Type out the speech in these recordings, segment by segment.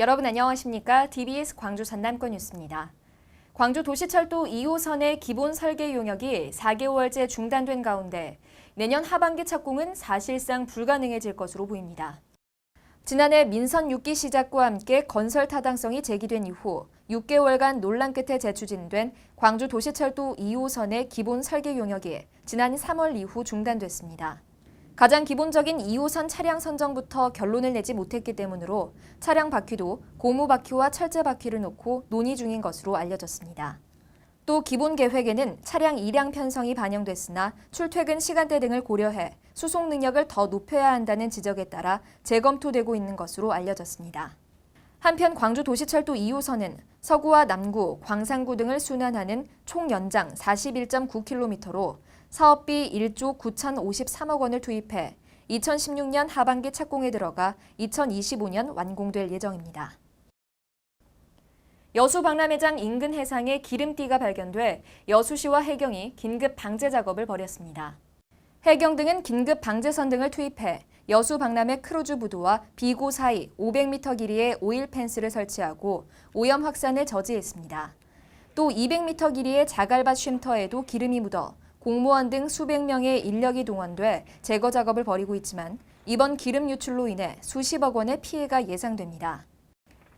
여러분 안녕하십니까? DBS 광주 전남권 뉴스입니다. 광주 도시철도 2호선의 기본 설계 용역이 4개월째 중단된 가운데 내년 하반기 착공은 사실상 불가능해질 것으로 보입니다. 지난해 민선 6기 시작과 함께 건설 타당성이 제기된 이후 6개월간 논란 끝에 재추진된 광주 도시철도 2호선의 기본 설계 용역이 지난 3월 이후 중단됐습니다. 가장 기본적인 2호선 차량 선정부터 결론을 내지 못했기 때문으로 차량 바퀴도 고무 바퀴와 철제 바퀴를 놓고 논의 중인 것으로 알려졌습니다. 또 기본 계획에는 차량 이량 편성이 반영됐으나 출퇴근 시간대 등을 고려해 수송 능력을 더 높여야 한다는 지적에 따라 재검토되고 있는 것으로 알려졌습니다. 한편 광주 도시철도 2호선은 서구와 남구, 광산구 등을 순환하는 총 연장 41.9km로 사업비 1조 9,053억 원을 투입해 2016년 하반기 착공에 들어가 2025년 완공될 예정입니다. 여수 박람회장 인근 해상에 기름띠가 발견돼 여수시와 해경이 긴급 방제 작업을 벌였습니다. 해경 등은 긴급 방제선 등을 투입해 여수 박람회 크루즈 부두와 비고 사이 500m 길이의 오일 펜스를 설치하고 오염 확산을 저지했습니다. 또 200m 길이의 자갈밭 쉼터에도 기름이 묻어 공무원 등 수백 명의 인력이 동원돼 제거 작업을 벌이고 있지만 이번 기름 유출로 인해 수십억 원의 피해가 예상됩니다.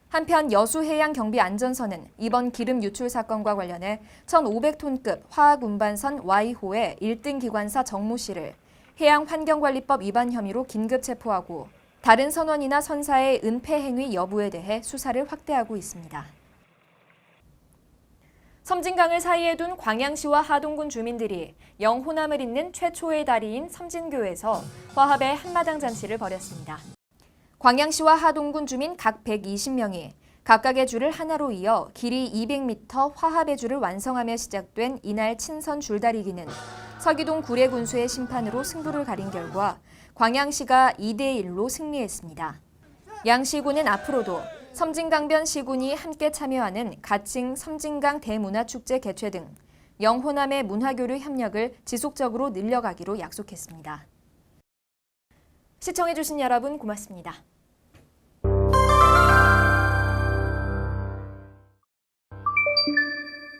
한편 여수해양경비안전선은 이번 기름 유출 사건과 관련해 1,500톤급 화학 운반선 Y호의 1등 기관사 정모 씨를 해양환경관리법 위반 혐의로 긴급 체포하고 다른 선원이나 선사의 은폐 행위 여부에 대해 수사를 확대하고 있습니다. 섬진강을 사이에 둔 광양시와 하동군 주민들이 영호남을 잇는 최초의 다리인 섬진교에서 화합의 한마당 잔치를 벌였습니다. 광양시와 하동군 주민 각 120명이 각각의 줄을 하나로 이어 길이 200m 화합의 줄을 완성하며 시작된 이날 친선 줄다리기는 서기동 구례 군수의 심판으로 승부를 가린 결과 광양시가 2대 1로 승리했습니다. 양 시군은 앞으로도 섬진강변 시군이 함께 참여하는 가칭 섬진강 대문화축제 개최 등 영호남의 문화교류 협력을 지속적으로 늘려가기로 약속했습니다. 시청해주신 여러분 고맙습니다.